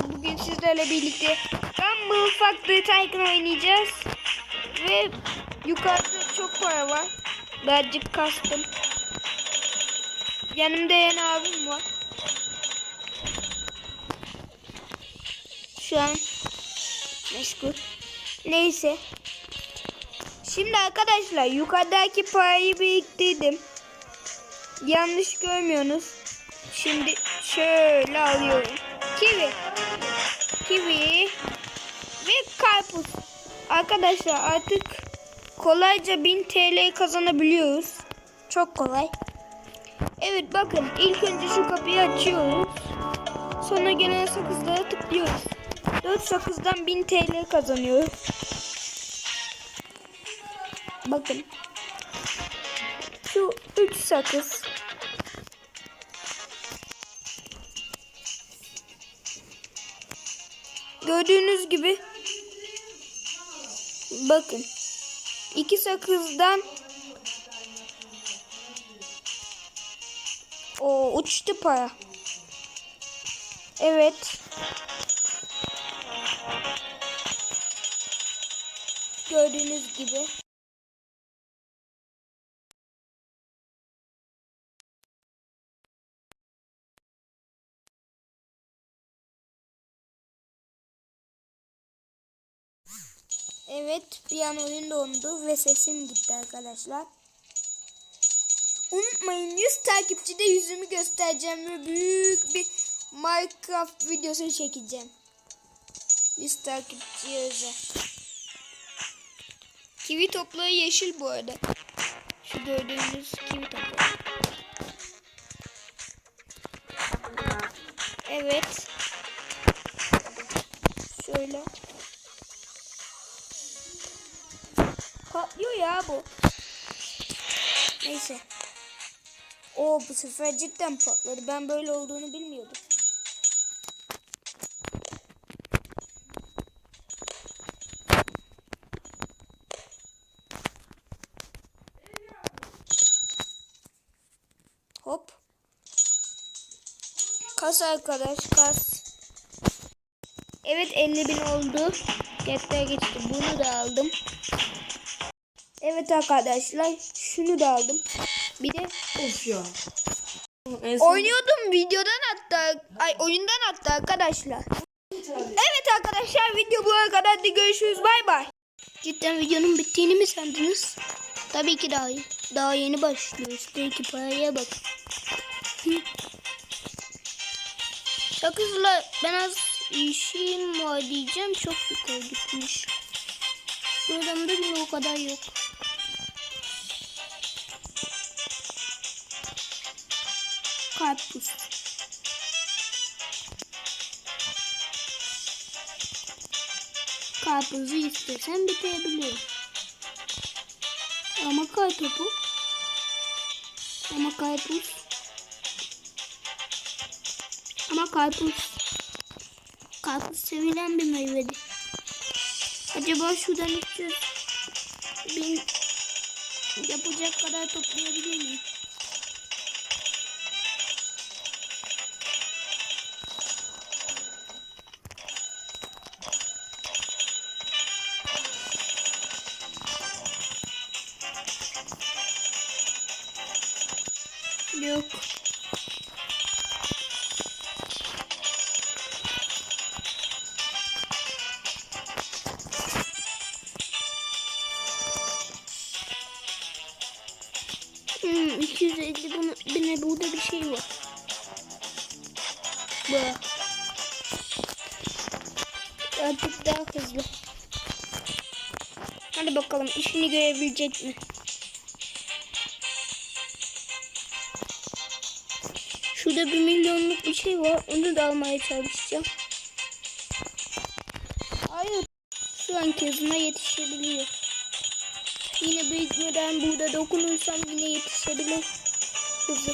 geldiniz. Bugün sizlerle birlikte Rumble Factory Tycoon oynayacağız. Ve yukarıda çok para var. Birazcık kastım. Yanımda yeni abim var. Şu an meşgul. Neyse. Şimdi arkadaşlar yukarıdaki parayı biriktirdim. Yanlış görmüyorsunuz. Şimdi şöyle alıyorum. Kivi. Kivi. Ve karpuz. Arkadaşlar artık kolayca 1000 TL kazanabiliyoruz. Çok kolay. Evet bakın ilk önce şu kapıyı açıyoruz. Sonra gelen sakızlara tıklıyoruz. 4 sakızdan 1000 TL kazanıyoruz. Bakın. Şu 3 sakız. Gördüğünüz gibi bakın iki sakızdan o uçtu para. Evet. Gördüğünüz gibi. Evet bir an oyun dondu ve sesim gitti arkadaşlar. Unutmayın 100 takipçide yüzümü göstereceğim ve büyük bir Minecraft videosu çekeceğim. 100 takipçiye özel. Kivi toprağı yeşil bu arada. Şu gördüğünüz kivi toprağı. Evet. Şöyle. Patlıyor ya bu. Neyse. O bu sefer cidden patladı. Ben böyle olduğunu bilmiyordum. Hop. Kas arkadaş kas. Evet 50 bin oldu. Defter geçti. Bunu da aldım. Evet arkadaşlar şunu da aldım. Bir de Of ya. En son oynuyordum videodan hatta ay oyundan hatta arkadaşlar. Evet arkadaşlar video bu kadar da görüşürüz bay bay. Cidden videonun bittiğini mi sandınız? Tabii ki daha daha yeni başlıyoruz. Belki paraya bak. Sakızla ben az işim var diyeceğim. Çok yukarı gitmiş. Şuradan da bile o kadar yok. Karpuz. Karpuzu istesen bitebiliyor. Ama kartopu. Ama karpuz. Ama karpuz. Karpuz sevilen bir meyvedir. Acaba şuradan 300 bin yapacak kadar toplayabilir miyim? 250 bunu, bine burada bir şey var. Bu. Artık daha hızlı. Hadi bakalım işini görebilecek mi? Şurada bir milyonluk bir şey var. Onu da almaya çalışacağım. Hayır. Şu an hızına yetişebiliyor. Yine büyütmeden burada dokunursam yine yetişebilir. Hızı.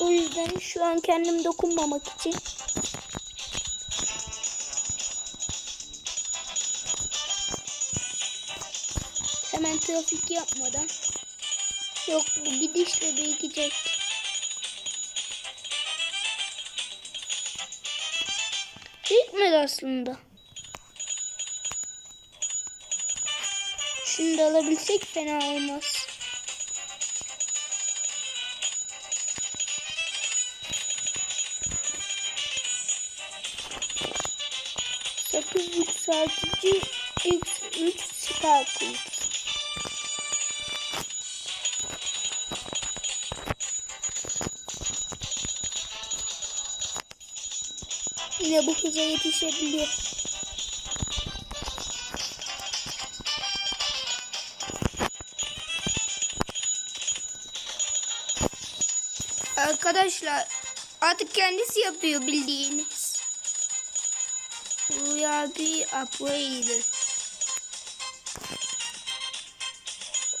O yüzden şu an kendim dokunmamak için hemen trafik yapmadan yok bu gidişle birikecek. Bitmedi aslında. Şunu da alabilsek fena olmaz. Sakız yükseltici X3 süper kurt. Yine bu hıza yetişebiliyor. Arkadaşlar artık kendisi yapıyor bildiğiniz. Rüya bir upgrade.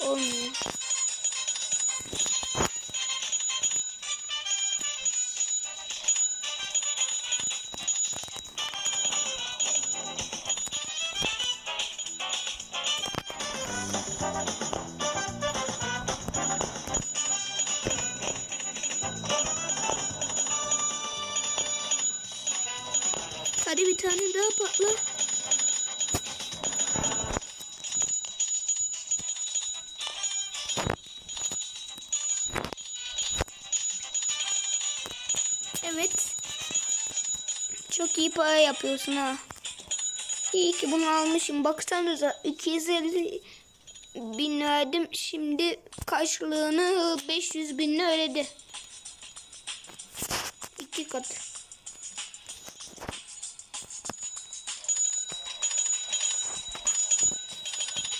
Olmuyor. Tane daha patla. Evet. Çok iyi para yapıyorsun ha. İyi ki bunu almışım. Baksanıza 250 bin verdim. Şimdi karşılığını 500 binle ödedi. İki katı.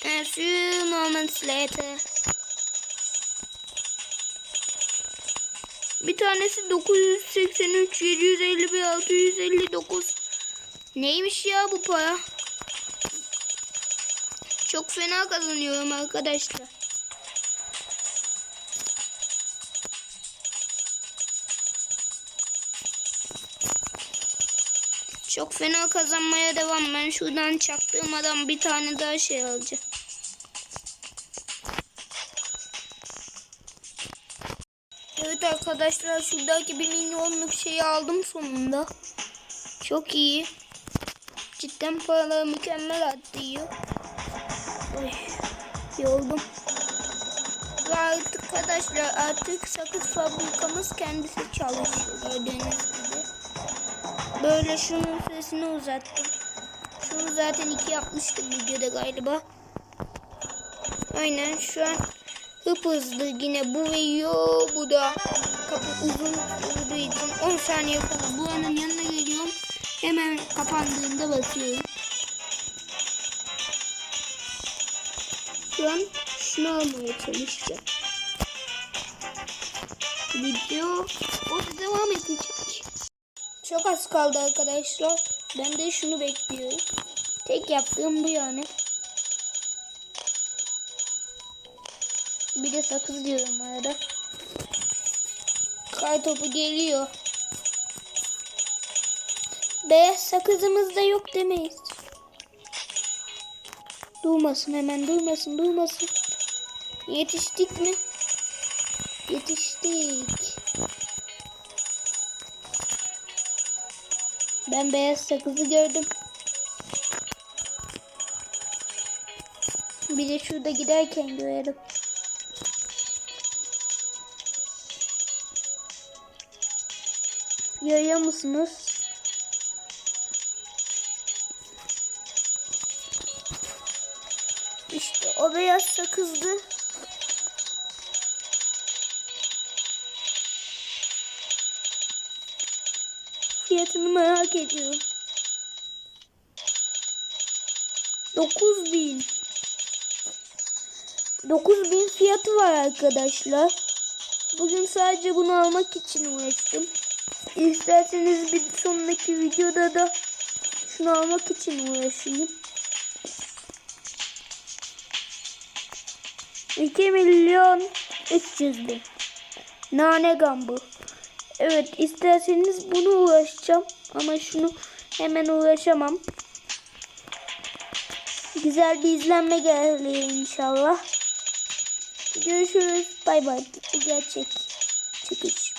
A few moments later. Bir tanesi 983, 751, 659. Neymiş ya bu para? Çok fena kazanıyorum arkadaşlar. Çok fena kazanmaya devam. Ben şuradan çaktırmadan bir tane daha şey alacağım. Evet arkadaşlar şuradaki bir milyonluk şeyi aldım sonunda. Çok iyi. Cidden paraları mükemmel attırıyor. Oy, yoruldum. Ve artık arkadaşlar artık sakız fabrikamız kendisi çalışıyor gördüğünüz gibi. Böyle şunun süresini uzattım. Şunu zaten iki yapmıştım videoda galiba. Aynen şu an hıp hızlı yine bu veriyor bu da kapı uzun olduğu için 10 saniye kala buranın yanına geliyorum. Hemen kapandığında basıyorum. Şu an şunu almaya çalışacağım. Video orada devam edecek. Çok az kaldı arkadaşlar. Ben de şunu bekliyorum. Tek yaptığım bu yani. Bir de sakız diyorum arada. Kay topu geliyor. Beyaz sakızımız da yok demeyiz. Durmasın hemen durmasın durmasın. Yetiştik mi? Yetiştik. Ben beyaz sakızı gördüm. Bir de şurada giderken görelim. Görüyor musunuz? İşte o beyaz sakızdı. Fiyatını merak ediyorum. 9000 9000 fiyatı var arkadaşlar. Bugün sadece bunu almak için uğraştım. İsterseniz bir sonraki videoda da şunu almak için uğraşayım. 2 milyon 300 bin. Nane gambı. Evet isterseniz bunu uğraşacağım. Ama şunu hemen uğraşamam. Güzel bir izlenme gelir inşallah. Görüşürüz. Bay bay. Gerçek çıkış.